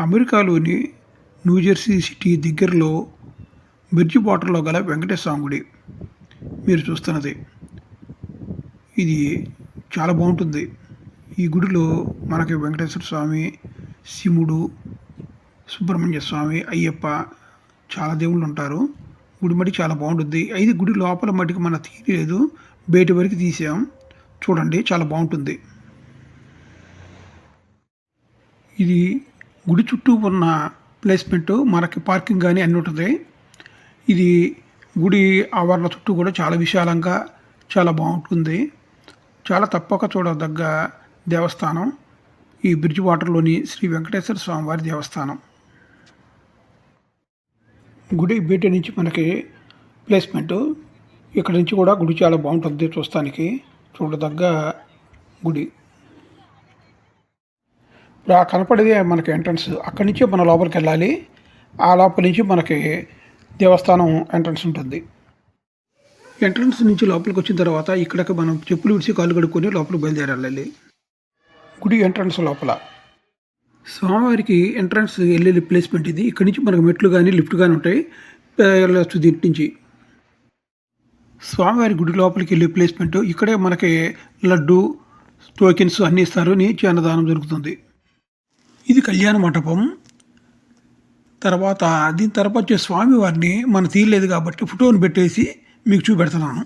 అమెరికాలోని New Jersey city దగ్గరలో bridge వాటర్లో గల వెంకటేశ్వర స్వామి గుడి మీరు చూస్తున్నది. ఇది చాలా బాగుంటుంది. ఈ గుడిలో మనకి వెంకటేశ్వర స్వామి శివుడు సుబ్రహ్మణ్య స్వామి అయ్యప్ప చాలా దేవుళ్ళు ఉంటారు. గుడి మట్టి చాలా బాగుంటుంది. అయితే గుడి లోపల మటుకు మన తీయలేదు బయట వరకు తీసాం. చూడండి చాలా బాగుంటుంది. ఇది గుడి చుట్టూ ఉన్న ప్లేస్మెంట్ మనకి పార్కింగ్ కానీ అన్ని ఉంటుంది. ఇది గుడి ఆవరణ చుట్టూ కూడా చాలా విశాలంగా చాలా బాగుంటుంది. చాలా తప్పక చూడదగ్గ దేవస్థానం. ఈ బ్రిడ్జ్ వాటర్లోని శ్రీ వెంకటేశ్వర స్వామివారి దేవస్థానం. గుడి బయట నుంచి మనకి ప్లేస్మెంట్ ఇక్కడ నుంచి కూడా గుడి చాలా బాగుంటుంది చూస్తానికి. చూడదగ్గ గుడి. ఆ కనపడేది మనకి ఎంట్రన్స్. అక్కడి నుంచి మన లోపలికి వెళ్ళాలి. ఆ లోపల నుంచి మనకి దేవస్థానం ఎంట్రన్స్ ఉంటుంది. ఎంట్రన్స్ నుంచి లోపలికి వచ్చిన తర్వాత ఇక్కడికి మనం చెప్పులు విడిచి కాలు కడుక్కొని లోపలికి బయలుదేరాలి గుడి ఎంట్రన్స్ లోపల. స్వామివారికి ఎంట్రన్స్ వెళ్ళే ప్లేస్మెంట్ ఇది. ఇక్కడ నుంచి మనకు మెట్లు కానీ లిఫ్ట్ కానీ ఉంటాయి. వెళ్ళచ్చు దీని నుంచి. స్వామివారి గుడి లోపలికి వెళ్ళే ప్లేస్మెంట్. ఇక్కడే మనకి లడ్డు టోకెన్స్ అన్నీ ఇస్తారు. నీచి అన్నదానం జరుగుతుంది. ఇది కళ్యాణ మంటపం. తర్వాత దీని తర్వాత వచ్చే స్వామివారిని మనం తీయలేదు కాబట్టి ఫోటోని పెట్టేసి మీకు చూపెడుతున్నాను.